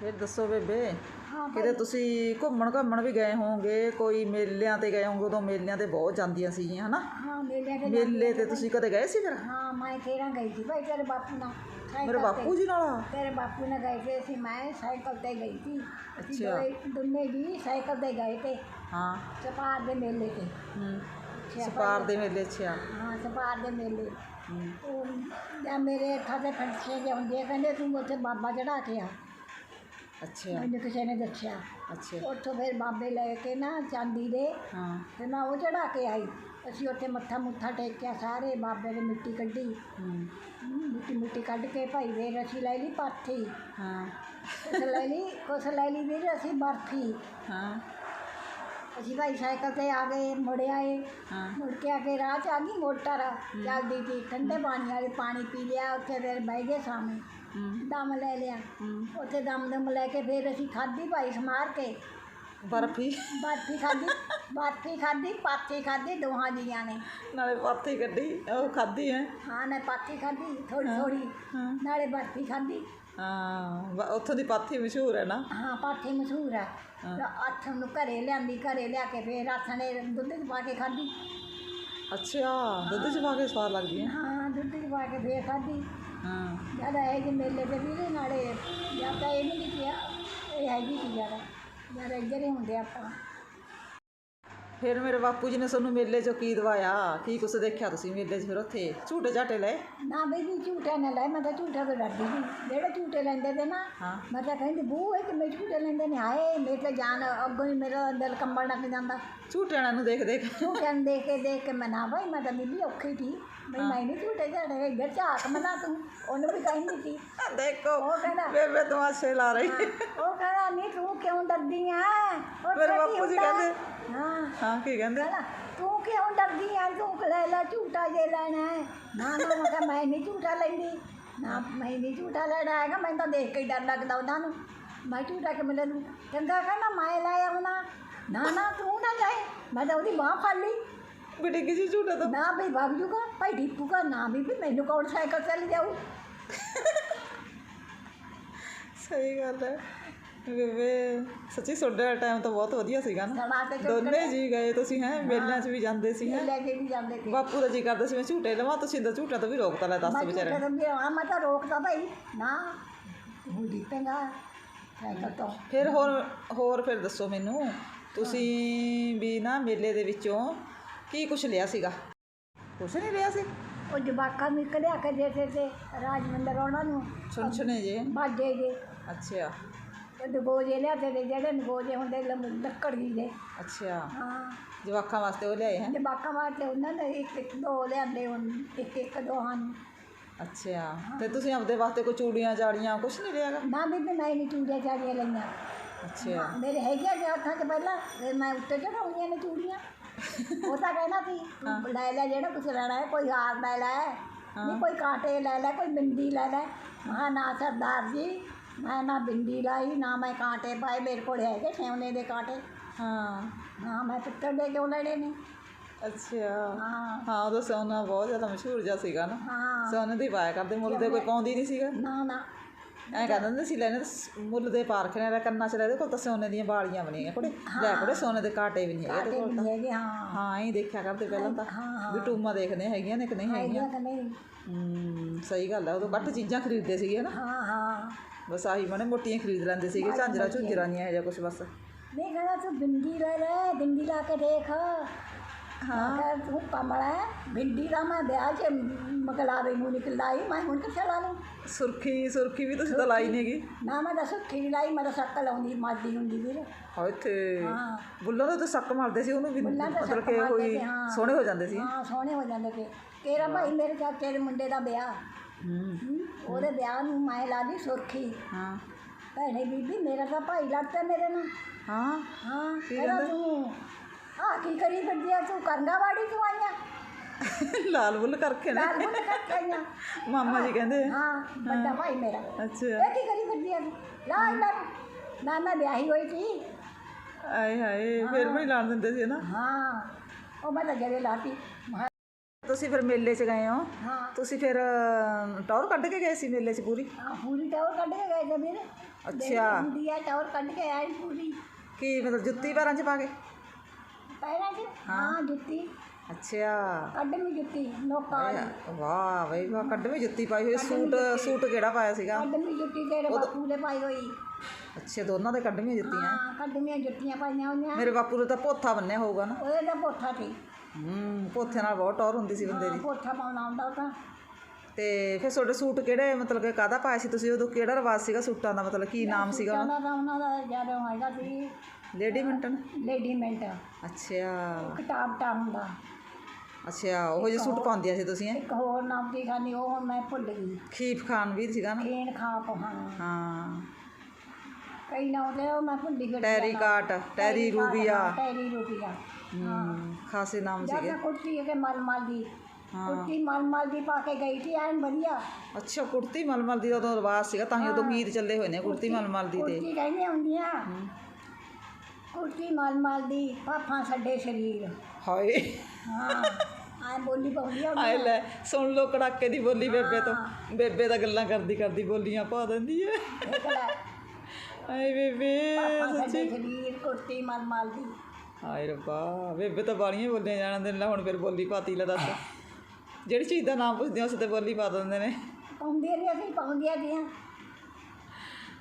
ਫਿਰ ਦੱਸੋ ਬੇਬੇ ਹਾਂ ਕਿਤੇ ਤੁਸੀਂ ਘੁੰਮਣ ਘੁੰਮਣ ਵੀ ਗਏ ਹੋਵੋਗੇ? ਕੋਈ ਮੇਲਿਆਂ ਤੇ ਗਏ ਹੋਵੋਗੇ? ਉਦੋਂ ਮੇਲਿਆਂ ਤੇ ਬਹੁਤ ਜਾਂਦੀਆਂ ਸੀਗੀਆਂ ਹਨਾ? ਹਾਂ ਮੇਲੇ ਤੇ ਮੇਲੇ ਤੇ ਤੁਸੀਂ ਕਦੇ ਗਏ ਸੀ ਫਿਰ? ਹਾਂ ਮੈਂ ਤੇਰਾ ਗਈ ਸੀ ਭਾਈ ਤੇਰੇ ਬਾਪੂ ਨਾਲ ਸਾਈਕਲ ਮੇਰੇ ਤੇ। ਬਾਪੂ ਜੀ ਨਾਲ? ਤੇਰੇ ਬਾਪੂ ਨਾਲ ਗਏ ਸੀ ਅਸੀਂ ਮੈਂ ਸਾਈਕਲ ਤੇ ਗਈ ਸੀ। ਅਸੀਂ ਅੱਛਾ। ਦੋਨੇ ਜੀ ਸਾਈਕਲ ਤੇ ਗਏ ਤੇ। ਹਾਂ। ਸਪਾਰ ਦੇ ਮੇਲੇ ਤੇ। ਹੂੰ। ਸਪਾਰ ਦੇ ਮੇਲੇ ਅੱਛਾ। ਹਾਂ ਸਪਾਰ ਦੇ ਮੇਲੇ। ਹੂੰ। ਉਹ ਜਾਂ ਮੇਰੇ ਅੱਖਾਂ ਦੇ ਫੰਸੇ ਜਿਹੇ ਹੁੰਦੇ ਆ, ਕਹਿੰਦੇ ਤੂੰ ਉੱਥੇ ਬਾਬਾ ਚੜਾ ਕੇ ਆ। ਅੱਛਾ। ਮੈਨੂੰ ਕਿਸੇ ਨੇ ਦੱਸਿਆ। ਅੱਛਾ। ਉੱਥੋਂ ਫਿਰ ਬਾਬੇ ਲੈ ਕੇ ਨਾ ਚਾਂਦੀ ਦੇ ਹਾਂ। ਤੇ ਮੈਂ ਉਹ ਚੜਾ ਕੇ ਆਈ। ਅਸੀਂ ਉੱਥੇ ਮੱਥਾ ਮੁੱਥਾ ਟੇਕਿਆ ਸਾਰੇ ਬਾਬੇ ਦੇ ਮਿੱਟੀ ਕੱਢੀ। ਮਿੱਟੀ ਮਿੱਟੀ ਕੱਢ ਕੇ ਭਾਈ ਵੇਰ ਅਸੀਂ ਲੈ ਲਈ ਪਾਥੀ। ਹਾਂ। ਕੁਛ ਲੈ ਲਈ ਕੁਛ ਲੈ ਲਈ ਵੀਰ ਅਸੀਂ ਬਰਫੀ। ਹਾਂ। ਅਸੀਂ ਭਾਈ ਸਾਈਕਲ ਤੇ ਆ ਗਏ ਮੁੜ ਆਏ। ਹਾਂ। ਮੁੜ ਕੇ ਆ ਕੇ ਰਾਹ 'ਚ ਆ ਗਈ ਮੋਟਰ। ਚੱਲਦੀ ਸੀ ਠੰਡੇ ਪਾਣੀ ਵਾਲੇ ਪਾਣੀ ਪੀ ਲਿਆ ਉੱਥੇ ਫਿਰ ਬਹਿ ਗਏ ਸਾਹਮਣੇ। ਦਮ ਲੈ ਲਿਆ। ਉੱਥੇ ਦਮ ਦਮ ਲੈ ਕੇ ਫਿਰ ਅਸੀਂ ਖਾਧੀ ਭਾਈ ਸਮਾਰ ਕੇ। ਬਰਫੀ। ਬਰਫੀ ਖਾਧੀ ਬਰਫੀ ਖਾਧੀ ਪਾਥੀ ਖਾਧੀ ਦੋਹਾਂ ਜੀਆਂ ਨੇ। ਨਾਲੇ ਪਾਥੀ ਕੱਢੀ ਉਹ ਖਾਧੀ ਹੈ। ਹਾਂ ਨਾ ਪਾਥੀ ਖਾਧੀ ਥੋੜੀ ਥੋੜੀ ਨਾਲੇ ਬਰਫੀ ਖਾਧੀ। ਹਾਂ ਉੱਥੋਂ ਦੀ ਪਾਥੀ ਮਸ਼ਹੂਰ ਹੈ ਨਾ। ਹਾਂ ਪਾਥੀ ਮਸ਼ਹੂਰ ਹੈ। ਅੱਠ ਨੂੰ ਘਰੇ ਲਿਆਂਦੀ ਘਰੇ ਲਿਆ ਕੇ ਫਿਰ ਨੇ ਦੁੱਧ 'ਚ ਪਾ ਕੇ ਖਾਧੀ। ਅੱਛਾ ਦੁੱਧ ਚ ਪਾ ਕੇ ਸਵਾਦ ਲੱਗਦੀ ਹੈ। ਹਾਂ ਦੁੱਧ 'ਚ ਪਾ ਕੇ ਫਿਰ ਖਾਧੀ। ਜ਼ਿਆਦਾ ਇਹ ਕਿ ਮੇਲੇ ਤੇ ਵੀਰੇ ਨਾਲੇ ਜ਼ਿਆਦਾ ਇਹ ਨਹੀਂ ਕਿਹਾ ਇਹ ਹੈਗੀ ਸੀ ਜ਼ਿਆਦਾ ਜ਼ਿਆਦਾ ਇੱਧਰ ਹੀ ਹੁੰਦੇ ਆਪਾਂ। ਫਿਰ ਮੇਰੇ ਬਾਪੂ ਜੀ ਨੇ ਤੁਹਾਨੂੰ ਮੇਲੇ ਚੋਂ ਕੀ ਦਵਾਇਆ? ਕੀ ਕੁਛ ਦੇਖਿਆ ਤੁਸੀਂ ਮੇਲੇ 'ਚ ਫਿਰ ਉੱਥੇ? ਝੂਟੇ ਝਾਟੇ ਲਏ? ਨਾ ਬਈ ਵੀ ਝੂਠਾ ਨਾ ਲੈ ਮੈਂ ਤਾਂ ਝੂਠਾ ਤੋਂ ਡਰਦੀ ਸੀ। ਜਿਹੜੇ ਝੂਟੇ ਲੈਂਦੇ ਤੇ ਨਾ ਹਾਂ। ਮੈਂ ਤਾਂ ਕਹਿੰਦੀ ਬੂ ਇਹ ਕਿਵੇਂ ਝੂਟੇ ਲੈਂਦੇ ਨੇ? ਹਾਏ ਮੇਰੇ ਤੇ ਜਾਨ ਅੱਗੋਂ ਹੀ ਮੇਰਾ ਦਿਲ ਕੰਬਣ ਲੱਗ ਜਾਂਦਾ। ਝੂਟਿਆਂ ਨੂੰ ਦੇਖ ਦੇਖ। ਝੂਟਿਆਂ ਨੂੰ ਦੇਖ ਕੇ ਦੇਖ ਕੇ ਮੈਂ ਨਾ ਭਾਈ ਮੈਂ ਤਾਂ ਬੀਬੀ ਔਖੀ ਸੀ। ਬਈ ਮੈਂ ਨਹੀਂ ਝੂਟੇ ਝਾੜੇ ਇੱਧਰ ਝਾਕ ਮਨਾ ਤੂੰ ਉਹਨੂੰ ਵੀ ਕਹਿੰਦੀ ਸੀ ਦੇਖੋ ਉਹ ਕਹਿੰਦਾ ਬੇਬੇ ਤਮਾਸ਼ੇ ਲਾ ਰਹੀ। ਉਹ ਕਹਿੰਦਾ ਨਹੀਂ ਤੂੰ ਕਿਉਂ ਡਰਦੀ ਆ ਮੇਰੇ ਕਹਿੰਦੀ ਬਾਪੂ ਜੀ ਹੁੰਦਾ- ਕਹਿੰਦੇ ਹਾਂ। ਹਾਂ ਕੀ ਕਹਿੰਦੇ? ਕਹਿੰਦਾ ਤੂੰ ਕਿਉਂ ਡਰਦੀ ਆ ਤੂੰ ਲੈ ਲੈ ਝੂਟਾ ਜੇ ਲੈਣਾ ਹੈ ਨਾ ਨਾ ਮੈਂ ਕਿਹਾ ਮੈਂ ਨਹੀਂ ਝੂਟਾ ਲੈਂਦੀ। ਨਾ ਮੈਂ ਨਹੀਂ ਝੂਟਾ ਲੈਣਾ ਹੈਗਾ ਮੈਨੂੰ ਤਾਂ ਦੇਖ ਕੇ ਡਰ ਲੱਗਦਾ ਉਹਨਾਂ ਨੂੰ। ਮੈਂ ਝੂਟਾ ਕਿ ਮਿਲੇ ਨੂੰ ਚੰਗਾ ਕਹਿੰਦਾ ਮੈਂ ਲੈ ਆਉਣਾ। ਨਾ ਨਾ ਤੂੰ ਨਾ ਜਾਏ ਮੈਂ ਤਾਂ ਉਹਦੀ ਬਾਹ ਫੜ ਲਈ। ਬਿਟੀ ਕਿਸੇ ਝੂਟੇ ਤੋਂ ਨਾ ਭਈ ਭਾਗ ਜੂਗਾ। ਭਾਈ ਡੀਪੂਗਾ ਨਾ ਵੀ ਵੀ ਮੈਨੂੰ ਕੌਣ ਸਾਈਕਲ ਚੱਲ ਜਾਊ ਸਹੀ ਗੱਲ ਹੈ। ਬੇਬੇ ਸੱਚੀ ਤੁਹਾਡਾ ਟਾਈਮ ਤਾਂ ਬਹੁਤ ਵਧੀਆ ਸੀਗਾ ਨਾ। ਦੋਨੇ ਜੀ ਗਏ ਤੁਸੀਂ ਹੈ? ਮੇਲਿਆਂ 'ਚ ਵੀ ਜਾਂਦੇ ਸੀ ਹੈ? ਲੈ ਕੇ ਵੀ ਜਾਂਦੇ ਸੀ। ਬਾਪੂ ਦਾ ਜੀ ਕਰਦਾ ਸੀ ਮੈਂ ਝੂਟੇ ਲਵਾਂ ਤੁਸੀਂ ਤਾਂ ਝੂਟਾ ਤੋਂ ਵੀ ਰੋਕਤਾ ਲੈ ਦੱਸ ਮੈਂ ਵਿਚਾਰੇ ਝੂਟੇ ਤੋਂ ਵੀ ਆ ਮੈਂ ਤਾਂ ਰੋਕਦਾ ਭਾਈ। ਨਾ ਤੂੰ ਡੀਪੇਗਾ ਸਾਈਕਲ ਤੋਂ। ਫਿਰ ਹੋਰ ਹੋਰ ਫਿਰ ਦੱਸੋ ਮੈਨੂੰ। ਤੁਸੀਂ ਵੀ ਨਾ ਮੇਲੇ ਦੇ ਵਿੱਚੋਂ ਕੀ ਕੁਛ ਲਿਆ ਸੀਗਾ? ਕੁਛ ਨਹੀਂ ਲਿਆ ਸੀ। ਉਹ ਜਵਾਕਾਂ ਨੂੰ ਇੱਕ ਲਿਆ ਕੇ ਦੇ ਤੇ ਰਾਜਮੰਦਰ ਉਹਨਾਂ ਨੂੰ। ਛੁਣ ਛੁਣੇ ਜੇ। ਬਾਜੇ ਜੇ। ਅੱਛਾ। ਤੇ ਦਗੋਜੇ ਲਿਆ ਤੇ ਜਿਹੜੇ ਨਗੋਜੇ ਹੁੰਦੇ ਲੰਮ- ਲੱਕੜੀ ਦੇ। ਅੱਛਾ। ਹਾਂ। ਜਵਾਕਾਂ ਵਾਸਤੇ ਉਹ ਲਿਆਏ ਹੈ ਜਵਾਕਾਂ ਵਾਸਤੇ ਉਹਨਾਂ ਨੇ ਇੱਕ ਇੱਕ ਦੋ ਲਿਆਂਦੇ ਹੁਣ ਇੱਕ ਇੱਕ ਦੋ ਹਨ। ਅੱਛਾ। ਤੇ ਤੁਸੀਂ ਆਪਦੇ ਵਾਸਤੇ ਕੋਈ ਚੂੜੀਆਂ ਚਾੜੀਆਂ ਕੁਛ ਨਹੀਂ ਲਿਆਗਾ ਨਾ ਵੀ ਮੈਂ ਨਹੀਂ ਚੂੜੀਆਂ ਚਾੜੀਆਂ ਲਈਆਂ। ਅੱਛਾ। ਮੇਰੇ ਹੈਗੇ ਜੇ ਹੱਥਾਂ 'ਚ ਪਹਿਲਾਂ ਫਿਰ ਮੈਂ ਉੱਤੇ ਚੜਾਉਣੀਆਂ ਨੇ ਚੂੜੀਆਂ। ਉਹ ਤਾਂ ਕਹਿੰਦਾ ਤੂੰ ਲੈ ਲੈ ਜਿਹੜਾ ਕੁਛ ਲੈਣਾ ਹੈ ਕੋਈ ਹਾਰ ਲੈ ਲੈ। ਨਹੀਂ ਕੋਈ ਕਾਂਟੇ ਲੈ ਲੈ ਕੋਈ ਬਿੰਦੀ ਲੈ ਲੈ। ਮਾ ਨਾ ਸਰਦਾਰ ਜੀ ਮੈਂ ਨਾ ਬਿੰਦੀ ਲਾਈ ਨਾ ਮੈਂ ਕਾਂਟੇ ਪਾਏ ਮੇਰੇ ਕੋਲ ਹੈਗੇ ਸੋਨੇ ਦੇ ਕਾਂਟੇ। ਹਾਂ। ਹਾਂ ਮੈਂ ਪਿੱਤਲ ਦੇ ਕਿਉਂ ਲੈਣੇ ਨੇ? ਅੱਛਾ। ਹਾਂ। ਹਾਂ ਉਦੋਂ ਸੋਨਾ ਬਹੁਤ ਜ਼ਿਆਦਾ ਮਸ਼ਹੂਰ ਜਿਹਾ ਸੀਗਾ ਨਾ। ਹਾਂ। ਸੋਨੇ ਦੀ ਪਾਇਆ ਕਰਦੇ ਮੁੱਲ ਦੇ ਕੋਈ ਪਾਉਂਦੀ ਨਹੀਂ ਸੀਗਾ। ਨਾ ਨਾ। ਐਂ ਕਹਿੰਦੇ ਹੁੰਦੇ ਸੀ ਲੈਣੇ ਤਾਂ ਮੁੱਲ ਦੇ ਪਾਰਖ ਨੇ ਦਾ ਕੰਨਾਂ ਚ ਲੈ ਇਹਦੇ ਕੋਲ ਤਾਂ ਸੋਨੇ ਦੀਆਂ ਬਾਲੀਆਂ ਬਣੀਆਂ ਕੁੜੇ। ਲੈ ਕੁੜੇ ਸੋਨੇ ਦੇ ਕਾਂਟੇ ਵੀ ਨਹੀਂ ਹੈਗੇ ਇਹਦੇ ਕੋਲ ਵੀ ਹੈਗੇ ਹਾਂ। ਹਾਂ ਹੀ ਦੇਖਿਆ ਕਰਦੇ ਪਹਿਲਾਂ ਤਾਂ ਵੀ ਟੂਮਾ ਦੇਖਦੇ ਹੈਗੀਆਂ ਨੇ ਕਿ ਨਹੀਂ ਹੈਗੀਆਂ ਨਹੀਂ। ਹੂੰ ਸਹੀ ਗੱਲ ਹੈ ਉਦੋਂ ਘੱਟ ਚੀਜ਼ਾਂ ਖਰੀਦਦੇ ਸੀਗੇ ਨਾ। ਹਾਂ ਹਾਂ। ਬਸ ਆਹੀ ਮਣੇ ਮੋਟੀਆਂ ਖਰੀਦ ਲੈਂਦੇ ਸੀਗੇ ਝਾਂਜਰਾ ਝੁੰਜਰਾ ਨਹੀਂ ਇਹੋ ਜਿਹਾ ਕੁਛ ਬਸ। ਨਹੀਂ ਕਹਿੰਦਾ ਤੂੰ ਬਿੰਦੀ ਲੈ ਲੈ ਬਿੰਦੀ ਲਾ ਕੇ ਦੇਖ। ਹਾਂ। ਅਗਰ ਤੂੰ ਕਮਲਾ ਹੈ ਬਿੰਦੀ ਦਾ ਮੈਂ ਵਿਆਹ 'ਚ ਮਕਲਾਵੇ ਨੂੰ ਨਿਕਲਾਈ ਮੈਂ ਹੁਣ ਕਿੱਥੇ ਲਾ ਲੂੰ ਸੁਰਖੀ ਸੁਰਖੀ ਵੀ ਤੁਸੀਂ ਤਾਂ ਲਾਈ ਨਹੀਂਗੀ ਨਾ ਮੈਂ ਦੱਸ ਖੀਰੀ ਲਾਈ ਮੈਂ ਤਾਂ ਸੱਕ ਲਾਉਂਦੀ ਮਾਰਦੀ ਹੁੰਦੀ ਵੀਰ। ਹਾਂ ਇੱਥੇ ਹਾਂ। ਬੁੱਲਾਂ ਦਾ ਤਾਂ ਸੱਕ ਮਾਰਦੇ ਸੀ ਉਹਨੂੰ ਵੀ ਬੁੱਲਾਂ ਦਾ ਮਤਲਬ ਸੱਕ ਕਿ ਮਾਰਦੇ ਕੋਈ ਸੀ, ਹਾਂ। ਸੋਹਣੇ ਹੋ ਜਾਂਦੇ ਸੀ। ਹਾਂ ਸੋਹਣੇ ਹੋ ਜਾਂਦੇ ਤੇ। ਤੇਰਾ ਭਾਈ ਮੇਰੇ ਚਾਚੇ ਦੇ ਮੁੰਡੇ ਦਾ ਵਿਆਹ। ਹੂੰ। ਹੂੰ, ਉਹਦੇ ਵਿਆਹ ਨੂੰ ਮੈਂ ਲਾ ਲਈ ਸੁਰਖੀ। ਹਾਂ। ਭੈਣੇ ਬੀਬੀ ਮੇਰਾ ਤਾਂ ਭਾਈ ਲੜਦਾ ਮੇਰੇ ਨਾਲ। ਹਾਂ। ਹਾਂ ਕੀ ਕਹਿੰਦਾ? ਤੂੰ ਆ ਕੀ ਕਰੀ ਫਿਰਦੀ ਆ ਤੂੰ ਕਰੰਗਾਵਾੜੀ ਤੋਂ ਆਈਆਂ ਲਾਲ ਬੁੱਲ ਕਰਕੇ ਨਾ ਲਾਲ ਬੁੱਲ ਕਰਕੇ ਆਈਆਂ ਮਾਮਾ ਜੀ ਕਹਿੰਦੇ ਹਾਂ ਵੱਡਾ ਭਾਈ ਮੇਰਾ ਅੱਛਾ ਇਹ ਕੀ ਕਰੀ ਫਿਰਦੀ ਆ ਤੂੰ ਲਾ ਇਹਨਾਂ ਨੂੰ ਨਾ ਮੈਂ ਵਿਆਹੀ ਹੋਈ ਸੀ ਆਏ ਹਾਏ ਫਿਰ ਵੀ ਨੀ ਲਾਣ ਦਿੰਦੇ ਸੀ ਨਾ ਹਾਂ ਉਹ ਮੈਂ ਤਾਂ ਜਦੇ ਲਾਤੀ ਮੈਂ ਤੁਸੀਂ ਫਿਰ ਮੇਲੇ 'ਚ ਗਏ ਹੋ ਹਾਂ ਤੁਸੀਂ ਫਿਰ ਅ, ਟੌਰ ਕੱਢ ਕੇ ਗਏ ਸੀ ਮੇਲੇ 'ਚ ਪੂਰੀ ਆ ਪੂਰੀ ਟੌਰ ਕੱਢ ਕੇ ਗਏ ਤੇ ਵੀਰ ਅੱਛਾ। ਹੁੰਦੀ ਆ ਟੌਰ ਕੱਢ ਕੇ ਆਈ ਪੂਰੀ ਕੀ ਮਤਲਬ ਜੁੱਤੀ ਪੈਰਾਂ 'ਚ ਪਾ ਕੇ ਪਹਿਲਾਂ ਜੀ ਹਾਂ। ਜੁੱਤੀ। ਅੱਛਾ। ਕੱਢਵੀਂ ਜੁੱਤੀ ਨੋਕਾ ਵਾਲੀ। ਵਾਹ ਬਈ ਵਾਹ ਕੱਢਵੀਂ ਜੁੱਤੀ ਪਾਈ ਹੋਈ ਸੂਟ ਸੂਟ ਕਿਹੜਾ ਪਾਇਆ ਸੀਗਾ? ਕੱਢਵੀਂ ਜੁੱਤੀ ਤੇਰੇ ਬਾਪੂ ਦੇ ਪਾਈ ਹੋਈ। ਅੱਛਾ ਦੋਨਾਂ ਦੇ ਕੱਢਵੀਆਂ ਜੁੱਤੀਆਂ ਹਾਂ ਕੱਢਵੀਆਂ ਜੁੱਤੀਆਂ ਪਾਈਆਂ ਹੋਈਆਂ। ਮੇਰੇ ਬਾਪੂ ਨੇ ਤਾਂ ਪੋਥਾ ਬੰਨਿਆ ਹੋਊਗਾ ਨਾ। ਉਹਦੇ ਦਾ ਪੋਥਾ ਸੀ। ਹੂੰ ਪੋਥੇ ਨਾਲ ਬਹੁਤ ਟੌਰ ਹੁੰਦੀ ਸੀ ਬੰਦੇ ਦੀ। ਪੋਥਾ ਪਾਉਣਾ ਆਉਂਦਾ ਉਹ ਤਾਂ। ਤੇ ਫਿਰ ਤੁਹਾਡੇ ਸੂਟ ਕਿਹੜੇ ਮਤਲਬ ਕਿ ਕਾਹਦਾ ਪਾਇਆ ਸੀ ਤੁਸੀਂ? ਉਦੋਂ ਕਿਹੜਾ ਰਿਵਾਜ ਸੀਗਾ ਸੂਟਾਂ ਦਾ? ਮਤਲਬ ਕੀ ਨਾਮ ਸੀਗਾ ਉਹਨਾਂ ਉਹਨਾਂ ਦਾ ਉਹਨਾਂ ਦਾ ਜਦੋਂ ਹੈਗਾ ਸੀ। ਦਾ ਲੇਡੀ ਮਿੰਟਨ ਲੇਡੀ ਮਿੰਟ ਅੱਛਾ ਕਿਤਾਬ ਟਾ ਹੁੰਦਾ ਅੱਛਾ ਉਹੋ ਜਿਹੇ ਸੂਟ ਪਾਉਂਦੀਆਂ ਸੀ ਤੁਸੀਂ ਹੈਂ? ਇੱਕ ਹੋਰ ਨਾਮ ਦੀ ਖਾਨੀ ਉਹ ਹੁਣ ਮੈਂ ਭੁੱਲ ਗਈ ਖੀਫ ਖਾਨ ਵੀ ਸੀਗਾ ਨਾ ਖੇਨ ਖਾਪ ਹਾਂ ਹਾਂ ਕਈ ਨਾਮ ਤੇ ਉਹ ਮੈਂ ਭੁੱਲ ਗਈ ਟੈਰੀ ਕਾਟ ਟੈਰੀ ਰੂਬੀਆ ਟੈਰੀ ਰੂਬੀਆ ਹੂੰ ਖਾਸੇ ਨਾਮ ਜਦ ਸੀਗੇ ਮੈਂ ਕੁੜਤੀ ਕੇ ਮਲ ਮਲ ਦੀ ਹਾਂ ਕੁੜਤੀ ਮਲ ਮਲ ਦੀ ਪਾ ਕੇ ਗਈ ਸੀ ਐਨ ਵਧੀਆ ਅੱਛਾ ਕੁੜਤੀ ਮਲਮਲ ਦੀ ਉਦੋਂ ਰਿਵਾਜ ਸੀਗਾ ਤਾਂ ਹੀ ਉਦੋਂ ਗੀਤ ਚੱਲੇ ਹੋਏ ਨੇ ਕੁੜਤੀ ਮਲਮਲ ਦੀ ਤੇ ਕੁੜਤੀ ਕਹਿੰਦੇ ਹੁੰਦੀਆਂ ਕੁੜਤੀ ਮਲ ਮਲ ਦੀ ਪਾਪਾਂ ਛੱਡੇ ਸਰੀਰ। ਹਾਏ। ਹਾਂ ਆ ਬੋਲੀ ਪਾਉਂਦੀ ਆ ਆਏ ਲੈ ਸੁਣ ਲੋ ਕੜਾਕੇ ਦੀ ਬੋਲੀ ਬੇਬੇ ਤੋਂ। ਬੇਬੇ ਤਾਂ ਗੱਲਾਂ ਕਰਦੀ ਕਰਦੀ ਬੋਲੀਆਂ ਪਾ ਦਿੰਦੀ ਏ ਦੇਖ ਲੈ। ਆਏ ਬੇਬੇ ਛੱਡੇ ਸਰੀਰ ਕੁੜਤੀ ਮਲ ਮਲ ਦੀ। ਹਾਏ ਰੱਬਾ ਬੇਬੇ ਤਾਂ ਬੋਲੀਆਂ ਜਾਣ ਦਿੰਦੇ ਲੈ ਹੁਣ ਫਿਰ ਬੋਲੀ ਪਾਤੀ ਲੈ ਦੱਸ। ਜਿਹੜੀ ਚੀਜ਼ ਦਾ ਨਾਮ ਪੁੱਛਦੇ ਉਸ ਤੇ ਬੋਲੀ ਪਾ ਦਿੰਦੇ ਨੇ। ਪਾਉਂਦੀਆਂ ਨੇ ਅਸੀਂ ਪਾਉਂਦੀਆਂ ਦੀਆਂ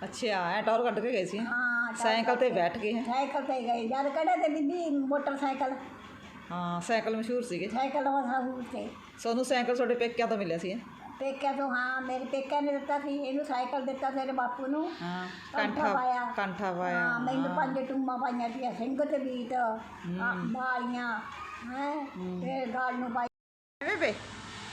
ਅੱਛਾ ਐ ਟੌਰ ਕੱਢ ਕੇ ਗਏ ਸੀ। ਹਾਂ ਸਾਈਕਲ ਤੇ ਬੈਠ ਕੇ ਸਾਈਕਲ ਤੇ ਗਏ। ਜਦ ਕੜੇ ਤੇ ਬੀਬੀ ਮੋਟਰਸਾਈਕਲ? ਹਾਂ ਸਾਈਕਲ ਮਸ਼ਹੂਰ ਸੀਗੇ। ਸਾਈਕਲ ਵਾਲਾ ਹੂਰ ਤੇ ਸੋਨੂੰ ਸਾਈਕਲ ਤੁਹਾਡੇ ਪੇਕਿਆਂ ਤੋਂ ਮਿਲਿਆ ਸੀ? ਪੇਕਿਆਂ ਤੋਂ ਹਾਂ ਮੇਰੇ ਪੇਕਿਆਂ ਨੇ ਦਿੱਤਾ ਸੀ। ਇਹਨੂੰ ਸਾਈਕਲ ਦਿੱਤਾ ਤੇਰੇ ਬਾਪੂ ਨੂੰ। ਹਾਂ ਕਾਂਠਾ ਪਾਇਆ। ਕੰਠਾ ਪਾਇਆ। ਹਾਂ ਮੈਨੂੰ ਪੰਜ ਟੂਮਾਂ ਪਾਈਆਂ ਸੀ ਸਿੰਘ ਤੇ ਆ, ਬਾਲੀਆਂ ਹੈ ਤੇ ਗਾਲ ਨੂੰ ਪਾਈ। ਬੇਬੇ?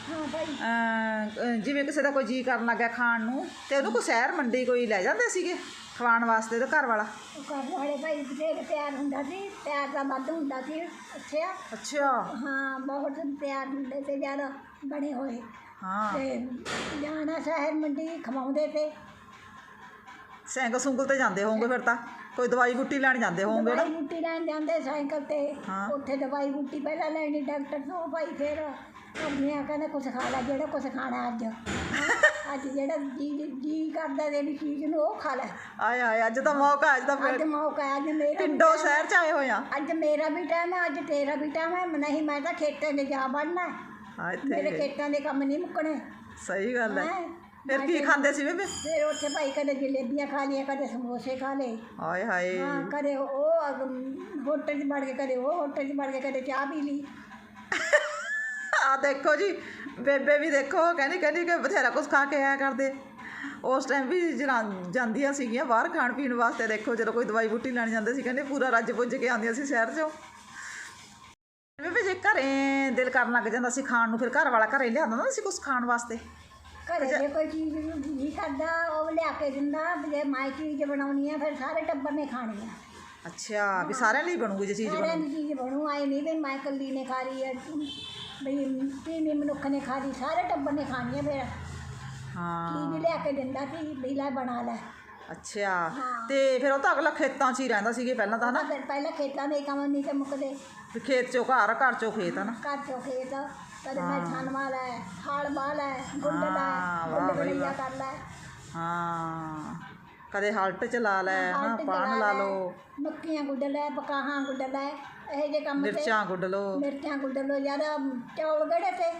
ਹਾਂ ਭਾਈ ਜਿਵੇਂ ਕਿਸੇ ਦਾ ਕੋਈ ਜੀ ਕਰਨ ਲੱਗਾ ਖਾਣ ਨੂੰ ਤੇ ਉਹਨੂੰ ਕੋਈ ਸ਼ਹਿਰ ਮੰਡੀ ਕੋਈ ਲੈ ਜਾਂਦੇ ਸੀਗੇ ਖਵਾਉਣ ਵਾਸਤੇ ਤੇ ਘਰ ਵਾਲਾ? ਘਰ ਵਾਲੇ ਭਾਈ ਬਥੇਰੇ ਪਿਆਰ ਹੁੰਦਾ ਸੀ ਪਿਆਰ ਦਾ ਵੱਧ ਹੁੰਦਾ ਸੀ ਅੱਛਾ। ਅੱਛਾ। ਹਾਂ ਬਹੁਤ ਪਿਆਰ ਹੁੰਦੇ ਤੇ ਜ਼ਿਆਦਾ ਬਣੇ ਹੋਏ। ਹਾਂ। ਤੇ ਜਾਣਾ ਸ਼ਹਿਰ ਮੰਡੀ ਖਵਾਉਂਦੇ ਤੇ। ਸਾਈਕਲ ਸੁੰਗਲ ਤੇ ਜਾਂਦੇ ਹੋਵੋਗੇ ਫਿਰ ਤਾਂ? ਕੋਈ ਦਵਾਈ ਬੂਟੀ ਲੈਣ ਜਾਂਦੇ ਹੋਵੋਗੇ ਨਾ? ਦਵਾਈ ਬੂਟੀ ਲੈਣ ਜਾਂਦੇ ਸਾਈਕਲ ਤੇ। ਉੱਥੇ ਦਵਾਈ ਬੂਟੀ ਪਹਿਲਾਂ ਲੈਣੀ ਡਾਕਟਰ ਤੋਂ ਭਾਈ ਫਿਰ ਕਰਦੀਆਂ ਕਹਿੰਦੇ ਕੁਛ ਖਾ ਲੈ ਜਿਹੜਾ ਕੁਛ ਖਾਣਾ ਅੱਜ। ਅੱਜ ਜਿਹੜਾ ਜੀ ਜੀ ਕਰਦਾ ਦੇ ਵੀ ਚੀਜ਼ ਨੂੰ ਉਹ ਖਾ ਲੈ। ਆਏ ਆਏ ਅੱਜ ਤਾਂ ਮੌਕਾ ਅੱਜ ਤਾਂ ਅੱਜ ਫਿਰ ਮੌਕਾ ਹੈ, ਅੱਜ ਮੇਰਾ ਵੀ time ਸ਼ਹਿਰ ਚ ਆਏ ਹੋਏ ਆ। ਹੈ। ਅੱਜ ਮੇਰਾ ਵੀ ਟਾਈਮ ਹੈ ਅੱਜ ਤੇਰਾ ਵੀ ਟਾਈਮ ਹੈ। ਨਹੀਂ ਮੈਂ ਤਾਂ ਖੇਤਾਂ 'ਚ ਜਾ ਵੜਨਾ ਹਾਂ। ਮੇਰੇ ਇੱਥੇ ਖੇਤਾਂ ਦੇ ਕੰਮ ਨਹੀਂ ਮੁੱਕਣੇ। ਸਹੀ ਗੱਲ ਹੈ। ਹੈਂ। ਫਿਰ ਕੀ ਖਾਂਦੇ ਸੀ ਬੇਬੇ? ਫਿਰ ਉੱਥੇ ਭਾਈ ਕਦੇ ਜਲੇਬੀਆਂ ਖਾ ਲਈਆਂ ਕਦੇ ਸਮੋਸੇ ਖਾ ਲਏ। ਹਾਏ ਹਾਏ। ਹਾਂ ਕਦੇ ਉਹ ਹੋਟਲ 'ਚ ਵੜ ਕੇ ਕਦੇ ਉਹ ਹੋਟਲ 'ਚ ਵੜ ਕੇ ਕਦੇ ਚਾਹ ਪੀ ਲਈ। ਆ ਦੇਖੋ ਜੀ ਬੇਬੇ ਵੀ ਦੇਖੋ ਕਹਿੰਦੀ ਕਹਿੰਦੀ ਕਿ ਬਥੇਰਾ ਕੁਝ ਖਾ ਕੇ ਆਇਆ ਕਰਦੇ। ਉਸ ਟਾਈਮ ਵੀ ਜਾਂਦੀਆਂ ਸੀਗੀਆਂ ਬਾਹਰ ਖਾਣ ਪੀਣ ਵਾਸਤੇ ਦੇਖੋ ਜਦੋਂ ਕੋਈ ਦਵਾਈ ਬੂਟੀ ਲੈਣ ਜਾਂਦੇ ਸੀ ਕਹਿੰਦੇ ਪੂਰਾ ਰੱਜ ਪੁੱਜ ਕੇ ਆਉਂਦੀਆਂ ਸੀ ਸ਼ਹਿਰ 'ਚੋਂ। ਬੇਬੇ ਜੇ ਘਰੇ ਦਿਲ ਕਰਨ ਲੱਗ ਜਾਂਦਾ ਸੀ ਖਾਣ ਨੂੰ ਫਿਰ ਘਰ ਵਾਲਾ ਘਰੇ ਲਿਆਉਂਦਾ ਹੁੰਦਾ ਸੀ ਕੁਝ ਖਾਣ ਵਾਸਤੇ? ਘਰੇ ਜੇ ਕੋਈ ਚੀਜ਼ ਨਹੀਂ ਕਰਦਾ ਉਹ ਲਿਆ ਕੇ ਦਿੰਦਾ ਜੇ ਮੈਂ ਚੀਜ਼ ਬਣਾਉਣੀ ਆ ਫਿਰ ਸਾਰੇ ਟੱਬਰ ਨੇ ਖਾਣੀ ਆ ਅੱਛਾ ਵੀ ਸਾਰਿਆਂ ਲਈ ਬਣੂਗੀ ਜੇ ਚੀਜ਼ ਸਾਰਿਆਂ ਬਣੂ ਦੀ ਚੀਜ਼ ਬਣੂ ਆਏ ਨਹੀਂ ਵੀ ਮੈਂ ਇਕੱਲੀ ਨੇ ਖਾ ਲਈ ਆ। ਬਈ ਤੀਵੀਂ ਮਨੁੱਖ ਨੇ ਖਾ ਲਈ ਸਾਰੇ ਟੱਬਰ ਨੇ ਖਾਣੀ ਆ ਫਿਰ ਹਾਂ। ਚੀਜ਼ ਲਿਆ ਕੇ ਦਿੰਦਾ ਸੀ ਵੀ ਲੈ ਬਣਾ ਲੈ। ਅੱਛਾ ਹਾਂ। ਤੇ ਫਿਰ ਉਹ ਤਾਂ ਅਗਲਾ ਖੇਤਾਂ 'ਚ ਹੀ ਰਹਿੰਦਾ ਸੀਗੇ ਪਹਿਲਾਂ ਤਾਂ ਹਨਾ? ਫਿਰ ਪਹਿਲਾਂ ਖੇਤਾਂ ਦੇ ਕੰਮ ਨਹੀਂ ਤੇ ਮੁੱਕਦੇ। ਵੀ ਖੇਤ 'ਚੋਂ ਘਰ ਘਰ 'ਚੋਂ ਖੇਤ ਹਨਾ? ਘਰ ਚੋਂ ਖੇਤ ਕਦੇ ਮੈਂ ਛਾਨ ਹੈ ਹਾਲ ਬਾਲ ਹੈ ਗੁੱਡ ਲੈ ਹਾਂ, ਵਾਹ ਬਈ ਗੜੀਆ ਵਾਹ। ਕਰ ਲੈ। ਹਾਂ। ਕਦੇ ਹਲਟ ਚ ਲਾ ਲੈ ਹਨਾ ਹਾਲਟ ਪਾਣ ਚਲਾ ਲਾ ਲੈ, ਲਓ। ਮੱਕੀਆਂ ਗੁੱਡ ਲੈ ਪਕਾਹਾਂ ਗੁੱਡ ਲੈ ਇਹ ਜੇ ਕੰਮ ਤੇ ਮਿਰਚਾਂ ਗੁੱਡ ਲਓ। ਮਿਰਚਾਂ ਗੁੱਡ ਲੋ ਯਾਰ ਚੌਲ ਗੜੇ ਤੇ?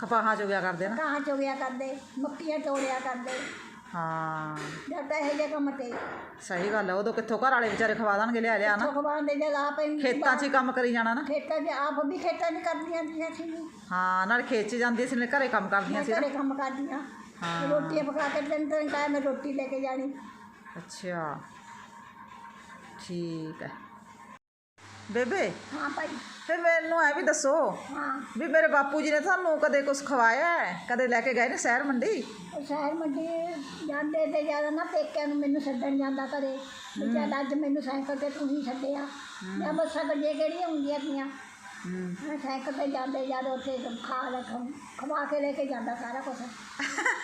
ਕਪਾਹਾਂ ਚੁਗਿਆ ਕਰਦੇ ਨਾ। ਕਾਂ ਚੋਗਿਆ ਕਰਦੇ ਮੱਕੀਆਂ ਤੋੜਿਆ ਕਰਦੇ। ਹਾਂ। ਜਦ ਤਾਂ ਇਹ ਜੇ ਕੰਮ ਤੇ। ਸਹੀ ਗੱਲ ਹੈ ਉਦੋਂ ਕਿੱਥੋਂ ਘਰ ਵਾਲੇ ਵਿਚਾਰੇ ਖਵਾ ਦੇਣਗੇ ਲਿਆ ਲਿਆ ਨਾ। ਭਗਵਾਨ ਦੇ ਜਦ ਆਪ ਹੀ ਖੇਤਾਂ 'ਚ ਹੀ ਕੰਮ ਕਰੀ ਜਾਣਾ ਨਾ। ਖੇਤਾਂ 'ਚ ਆਪ ਵੀ ਖੇਤਾਂ 'ਚ ਕਰਦੀਆਂ ਸੀ। ਹਾਂ ਨਾਲ ਖੇਤ 'ਚ ਜਾਂਦੀ ਸੀ ਨਾਲੇ ਘਰੇ ਕੰਮ ਕਰਦੀਆਂ ਸੀ ਨਾ। ਘਰੇ ਕੰਮ ਕਰਦੀਆਂ। ਹਾਂ। ਰੋਟੀਆਂ ਪਕਾ ਕੇ ਤਿੰਨ ਤਿੰਨ ਟਾਈਮ ਮੈਂ ਰੋਟੀ ਲੈ ਕੇ ਜਾਣੀ। ਅੱਛਾ। ਠੀਕ ਹੈ। ਬੇਬੇ ਹਾਂ ਭਾਈ। ਫਿਰ ਮੈਨੂੰ ਐ ਵੀ ਦੱਸੋ ਹਾਂ। ਵੀ ਮੇਰੇ ਬਾਪੂ ਜੀ ਨੇ ਤੁਹਾਨੂੰ ਕਦੇ ਕੁਝ ਖਵਾਇਆ ਹੈ? ਕਦੇ ਲੈ ਕੇ ਗਏ ਨੇ ਸ਼ਹਿਰ ਮੰਡੀ? ਉਹ ਸ਼ਹਿਰ ਮੰਡੀ ਜਾਂਦੇ ਤੇ ਜ਼ਿਆਦਾ ਨਾ ਪੇਕਿਆਂ ਨੂੰ ਮੈਨੂੰ ਛੱਡਣ ਜਾਂਦਾ ਕਰੇ ਵੀ ਚੱਲ ਅੱਜ ਮੈਨੂੰ ਸਾਈਕਲ ਤੇ ਤੂੰ ਹੀ ਛੱਡਿਆ। ਜਾਂ ਬੱਸਾਂ ਗੱਡੀਆਂ ਕਿਹੜੀਆਂ ਹੁੰਦੀਆਂ ਤੀਆਂ ਹੂੰ। ਮੈਂ ਸਾਈਕਲ ਤੇ ਜਾਂਦੇ ਜਦ ਉੱਥੇ ਖਾ ਲੈ ਖਵਾ ਕੇ ਲੈ ਕੇ ਜਾਂਦਾ ਸਾਰਾ ਕੁਝ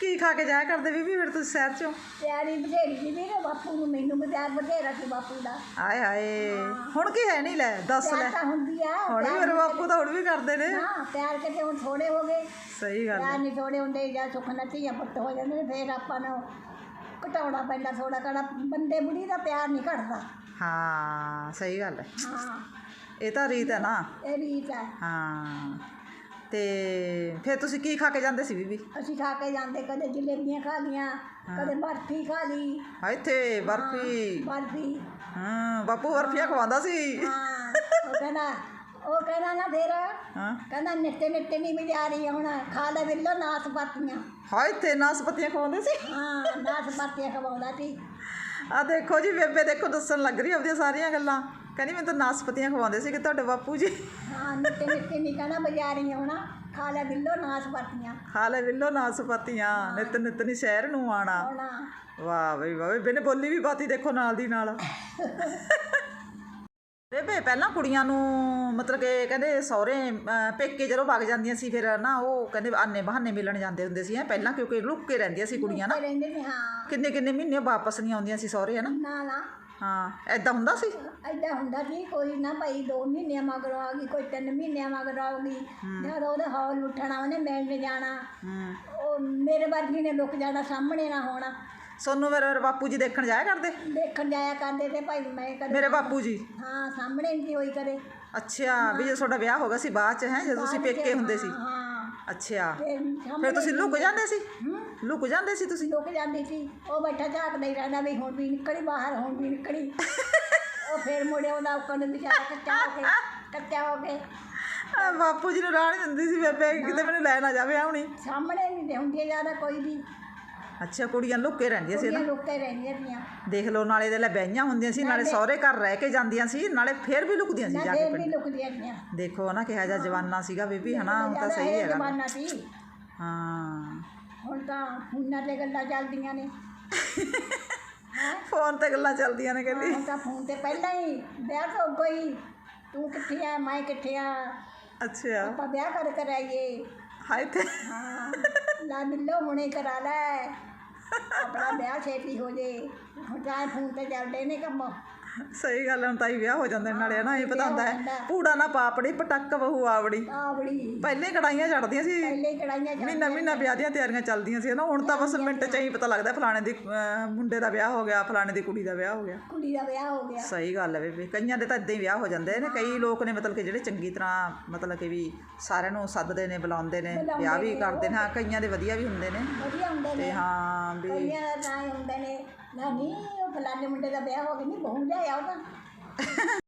ਕੀ ਖਾ ਕੇ ਜਾਇਆ ਕਰਦੇ ਬੀਬੀ ਫਿਰ ਤੁਸੀਂ ਸ਼ਹਿਰ ਚੋਂ? ਤਿਆਰੀ ਬਥੇਰੀ ਸੀ ਵੀਰੇ ਬਾਪੂ ਨੂੰ ਮੈਨੂੰ ਪਿਆਰ ਬਥੇਰਾ ਸੀ ਬਾਪੂ ਦਾ। ਆਏ ਹਾਏ ਹੁਣ ਕੀ ਹੈ ਨਹੀਂ ਲੈ ਦੱਸ ਲੈ। ਪਿਆਰ ਤਾਂ ਹੁੰਦੀ ਆ ਹੁਣ ਵੀ ਮੇਰੇ ਬਾਪੂ ਤਾਂ ਹੁਣ ਵੀ ਕਰਦੇ ਨੇ। ਹਾਂ ਪਿਆਰ ਕਿਤੇ ਹੁਣ ਥੋੜੇ ਹੋ ਗਏ। ਸਹੀ ਗੱਲ ਹੈ। ਪਿਆਰ ਨਹੀਂ ਥੋੜੇ ਹੁੰਦੇ ਜਾਂ ਸੁੱਖ ਨਾਲ ਧੀਆਂ ਪੁੱਤ ਹੋ ਜਾਂਦੇ ਨੇ ਫੇਰ ਆਪਾਂ ਨੂੰ ਘਟਾਉਣਾ ਪੈਂਦਾ ਥੋੜਾ ਕੜਾ ਬੰਦੇ ਬੁੜੀ ਦਾ ਪਿਆਰ ਨਹੀਂ ਘਟਦਾ। ਹਾਂ ਸਹੀ ਗੱਲ ਹੈ। ਹਾਂ। ਇਹ ਤਾਂ ਰੀਤ ਹੈ ਨਾ। ਇਹ ਰੀਤ ਹੈ। ਹਾਂ। ਤੇ ਫਿਰ ਤੁਸੀਂ ਕੀ ਖਾ ਕੇ ਜਾਂਦੇ ਸੀ ਬੀਬੀ? ਅਸੀਂ ਖਾ ਕੇ ਜਾਂਦੇ ਕਦੇ ਜਲੇਬੀਆਂ ਖਾ ਲੀਆਂ ਕਦੇ ਬਰਫੀ ਖਾ ਲਈ। ਹਾਂ ਇੱਥੇ ਬਰਫੀ। ਬਰਫੀ। ਹਾਂ ਬਾਪੂ ਬਰਫੀਆਂ ਖਵਾਉਂਦਾ ਸੀ। ਹਾਂ ਉਹ ਕਹਿੰਦਾ ਉਹ ਕਹਿੰਦਾ ਨਾ ਫੇਰ ਹਾਂ। ਕਹਿੰਦਾ ਨਿੱਤੇ ਨਿੱਤੇ ਨਹੀਂ ਮਿਲਿਆ ਰਹੀ ਹੁਣ ਖਾ ਲੈ ਬਿੱਲੋ ਨਾਸਪਾਤੀਆਂ। ਹਾਂ ਇੱਥੇ ਨਾਸਪਤੀਆਂ ਖਵਾਉਂਦੇ ਸੀ। ਹਾਂ ਨਾਸਪਾਤੀਆਂ ਖਵਾਉਂਦਾ ਸੀ। ਆ ਦੇਖੋ ਜੀ ਬੇਬੇ ਦੇਖੋ ਦੱਸਣ ਲੱਗ ਰਹੀ ਆਪਦੀਆਂ ਸਾਰੀਆਂ ਗੱਲਾਂ। ਕਹਿੰਦੀ ਮੈਨੂੰ ਤਾਂ ਨਾਸਪਤੀਆਂ ਖਵਾਉਂਦੇ ਸੀ ਕਿ ਤੁਹਾਡੇ ਬਾਪੂ ਜੀ। ਹਾਂ ਨਿੱਤੇ ਨਿੱਤੇ ਨਹੀਂ ਕਹਿੰਦਾ ਬਾਜ਼ਾਰੀ ਆਉਣਾ ਖਾ ਲੈ ਬਿੱਲੋ ਨਾਸਪਾਤੀਆਂ। ਖਾ ਲੈ ਵਿਲੋ ਨਾਸਪਤੀਆਂ ਨਿਤ ਨਿਤ ਨੀ ਸ਼ਹਿਰ ਨੂੰ ਆਣਾ ਆਉਣਾ। ਵਾਹ ਬਈ ਵਾਹ ਬੇਬੇ ਨੇ ਬੋਲੀ ਵੀ ਬਾਤੀ ਦੇਖੋ ਨਾਲ ਦੀ ਨਾਲ। ਬੇਬੇ ਪਹਿਲਾਂ ਕੁੜੀਆਂ ਨੂੰ ਮਤਲਬ ਕਿ ਕਹਿੰਦੇ ਸਹੁਰੇ ਅਹ, ਪੇਕੇ ਜਦੋਂ ਵਗ ਜਾਂਦੀਆਂ ਸੀ ਫਿਰ ਨਾ ਉਹ ਕਹਿੰਦੇ ਆਨੇ ਬਹਾਨੇ ਮਿਲਣ ਜਾਂਦੇ ਹੁੰਦੇ ਸੀ ਹੈਂ ਪਹਿਲਾਂ ਕਿਉਂਕਿ ਲੁੱਕ ਕੇ ਰਹਿੰਦੀਆਂ ਸੀ ਕੁੜੀਆਂ ਨਾ। ਤੇ ਰਹਿੰਦੇ ਸੀ ਹਾਂ। ਕਿੰਨੇ ਕਿੰਨੇ ਮਹੀਨੇ ਵਾਪਸ ਨਹੀਂ ਆਉਂਦੀਆਂ ਸੀ ਸਹੁਰੇ ਹਨਾ? ਨਾ ਨਾ। ਹਾਂ ਐਦਾਂ ਹੁੰਦਾ ਸੀ? ਐਦਾਂ ਹੁੰਦਾ ਸੀ ਕੋਈ ਨਾ ਭਾਈ 2 ਮਹੀਨਿਆਂ ਮਗਰੋਂ ਆ ਗਈ ਕੋਈ 3 ਮਹੀਨਿਆਂ ਮਗਰੋਂ ਆ ਗਈ। ਜਦ ਉਹਦੇ ਹੌਲ ਉੱਠਣਾ ਉਹਨੇ ਮਿਲਣ ਜਾਣਾ। ਉਹ ਮੇਰੇ ਵਰਗੀ ਨੇ ਲੁਕ ਜਾਣਾ ਸਾਹਮਣੇ ਨਾ ਹੋਣਾ। ਸੋਨੂੰ ਮੇਰੇ ਬਾਪੂ ਜੀ ਦੇਖਣ ਜਾਇਆ ਕਰਦੇ? ਦੇਖਣ ਜਾਇਆ ਕਰਦੇ ਤੇ ਭਾਈ ਮੈਂ ਕਦੇ ਮੇਰੇ ਬਾਪੂ ਜੀ? ਹਾਂ ਸਾਹਮਣੇ ਨਹੀਂ ਹੋਈ ਕਦੇ ਅੱਛਾ ਵੀ ਜਦੋਂ ਤੁਹਾਡਾ ਵਿਆਹ ਹੋ ਗਿਆ ਸੀ ਬਾਅਦ ਚ ਹੈ ਜਦੋਂ ਤੁਸੀਂ ਪੇਕੇ ਹੁੰਦੇ ਸੀ। ਹਾਂ। ਅੱਛਾ। ਫਿਰ ਤੁਸੀਂ ਲੁਕ ਜਾਂਦੇ ਸੀ? ਲੁਕ ਜਾਂਦੇ ਸੀ ਤੁਸੀਂ? ਲੁਕ ਜਾਂਦੀ ਸੀ। ਉਹ ਬੈਠਾ ਝਾਕਦਾ ਹੀ ਰਹਿੰਦਾ ਵੀ ਹੁਣ ਵੀ ਨਿਕਲੀ ਬਾਹਰ ਹੁਣ ਵੀ ਨਿਕਲੀ। ਉਹ ਫਿਰ ਮੁੜਿਆ ਉਹਦਾ ਉੱਕਣ ਵਿਚਾਰਾ ਕੱਚਾ ਹੋ ਕੇ ਕੱਚਾ ਹੋ ਕੇ ਆ, ਬਾਪੂ ਜੀ ਨੂੰ ਰਾਹ ਨਹੀਂ ਦਿੰਦੀ ਸੀ ਬੇਬੇ ਕਿਤੇ ਮੈਨੂੰ ਲੈ ਨਾ ਜਾਵੇ ਆਉਣੀ ਸਾਹਮਣੇ ਨਹੀਂ ਹੁੰਦੀ ਜ਼ਿਆਦਾ ਕੋਈ ਵੀ। ਅੱਛਾ ਕੁੜੀਆਂ ਲੁੱਕੇ ਰਹਿੰਦੀਆਂ ਸੀ ਕੁੜੀਆਂ ਨਾ। ਲੁੱਕੇ ਰਹਿੰਦੀਆਂ ਸੀਆਂ ਦੇਖ ਲਓ ਨਾਲੇ ਦੇ ਲੈ ਬਹਿਆਂ ਹੁੰਦੀਆਂ ਸੀ ਨਾਲੇ ਸਹੁਰੇ ਘਰ ਰਹਿ ਕੇ ਜਾਂਦੀਆਂ ਸੀ ਨਾਲੇ ਫੇਰ ਵੀ ਲੁਕਦੀਆਂ ਸੀ ਨਾ ਜਾ ਕੇ ਫੇਰ ਵੀ ਪਿੰਡ। ਲੁਕਦੀਆਂ ਸੀਆਂ ਦੇਖੋ ਨਾ ਕਿਹਾ ਜਾ ਜਵਾਨਾ ਸੀਗਾ ਬੀਬੀ ਹਨਾ ਹੁਣ ਤਾਂ ਸਹੀ ਇਹ ਹੈਗਾ। ਜ਼ਮਾਨਾ ਸੀ। ਹਾਂ। ਹੁਣ ਤਾਂ ਫੋਨਾਂ ਤੇ ਗੱਲਾਂ ਚੱਲਦੀਆਂ ਨੇ। ਹੈਂ? ਫੋਨ ਤੇ ਗੱਲਾਂ ਚੱਲਦੀਆਂ ਨੇ ਕਹਿੰਦੀ। ਹੁਣ ਤਾਂ ਫੋਨ ਤੇ ਪਹਿਲਾਂ ਹੀ ਵਿਆਹ ਤੋਂ ਕੋਈ ਤੂੰ ਕਿੱਥੇ ਆ ਮੈਂ ਕਿੱਥੇ ਆ? ਅੱਛਾ। ਆਪਾਂ ਵਿਆਹ ਕਰ ਕਰਾਈਏ ਹਾਏ ਤੇ। ਹਾਂ। ਲਾ ਮਿਲੋ, ਹੁਣੇ ਕਰਾ ਲੈ। ਆਪਣਾ ਵਿਆਹ ਛੇਤੀ ਹੋ ਜੇ। ਹੁਣ ਤਾਂ ਫੋਨ ਤੇ ਚੱਲਦੇ ਨੇ ਕੰਮ। ਸਹੀ ਗੱਲ ਹੈ ਹੁਣ ਤਾਂ ਹੀ ਵਿਆਹ ਹੋ ਜਾਂਦੇ ਨੇ ਨਾਲੇ ਨਾ ਇਹ ਪਤਾ ਹੁੰਦਾ ਹੋ। ਪੂੜਾ ਨਾ ਪਾਪੜੀ ਪਟੱਕ ਬਹੂ ਆਵੜੀ ਆਵੜੀ ਪਹਿਲੇ ਕੜਾਈਆਂ ਚੜਦੀਆਂ ਸੀ। ਪਹਿਲੇ ਕੜਾਈਆਂ ਮਹੀਨਾ ਮਹੀਨਾ ਵਿਆਹ ਦੀਆਂ ਤਿਆਰੀਆਂ ਚੱਲਦੀਆਂ ਸੀ ਨਾ ਹੁਣ ਤਾਂ ਬਸ ਮਿੰਟ ਚ ਹੀ ਪਤਾ ਲੱਗਦਾ ਫਲਾਣੇ ਦੀ ਮੁੰਡੇ ਦਾ ਵਿਆਹ ਹੋ ਗਿਆ ਫਲਾਣੇ ਦੀ ਕੁੜੀ ਦਾ ਵਿਆਹ ਹੋ ਗਿਆ। ਕੁੜੀ ਦਾ ਵਿਆਹ ਹੋ ਗਿਆ। ਸਹੀ ਗੱਲ ਹੈ ਬੇਬੇ ਕਈਆਂ ਦੇ ਤਾਂ ਇਦਾਂ ਹੀ ਵਿਆਹ ਹੋ ਜਾਂਦੇ ਨੇ ਕਈ ਲੋਕ ਨੇ ਮਤਲਬ ਕਿ ਜਿਹੜੇ ਚੰਗੀ ਤਰ੍ਹਾਂ ਮਤਲਬ ਕਿ ਵੀ ਸਾਰਿਆਂ ਨੂੰ ਸੱਦਦੇ ਨੇ ਬੁਲਾਉਂਦੇ ਨੇ ਵਿਆਹ ਵੀ ਕਰਦੇ ਨੇ ਹਾਂ ਕਈਆਂ ਦੇ ਵਧੀਆ ਵੀ ਹੁੰਦੇ ਨੇ। ਵਧੀਆ ਹੁੰਦੇ ਤੇ ਨੇ। ਹਾਂ ਵੀ ਕਈਆਂ ਦਾ ਨਾਂ ਹੁੰਦੇ ਨੇ ਨਾ ਨਹੀਂ ਉਹ ਫਲਾਣੇ ਮੁੰਡੇ ਦਾ ਵਿਆਹ ਹੋ ਗਿਆ ਨਹੀਂ ਬਹੂ ਲਿਆਇਆ ਉਹਦਾ।